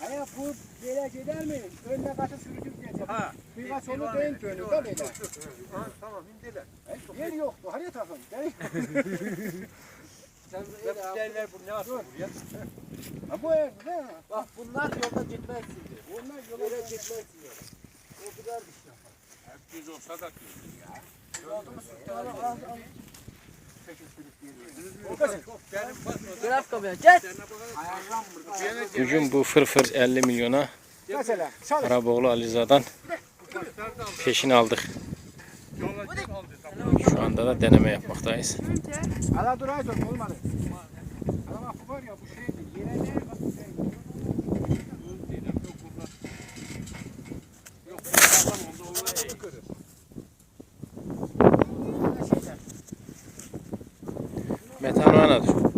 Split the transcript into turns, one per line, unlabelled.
Hayır bu böyle gider mi? Önüne kaçı sürütüp geçer.
Ha.
Kıyma
bir-
değil
öyle,
dönüyor
bir
da böyle.
Tamam indiler.
Yer yoktu. Hani takım. Değil.
Sen derler bu ne yapıyor buraya?
Ha bu ev mi?
Bak bunlar yolda gitmez şimdi.
Onlar yola
Böyle gitmez şimdi. O kadar bir şey.
Düz olsa da Benim koşun.
Graf kapıya. Geç.
Bugün bu fırfır 50 milyona Araboğlu Aliza'dan peşin aldık. Şu anda da deneme yapmaktayız.
Ala duraydım olmadı. Adam var ya bu şeydi. Yere ne Yok. Metanona düştü.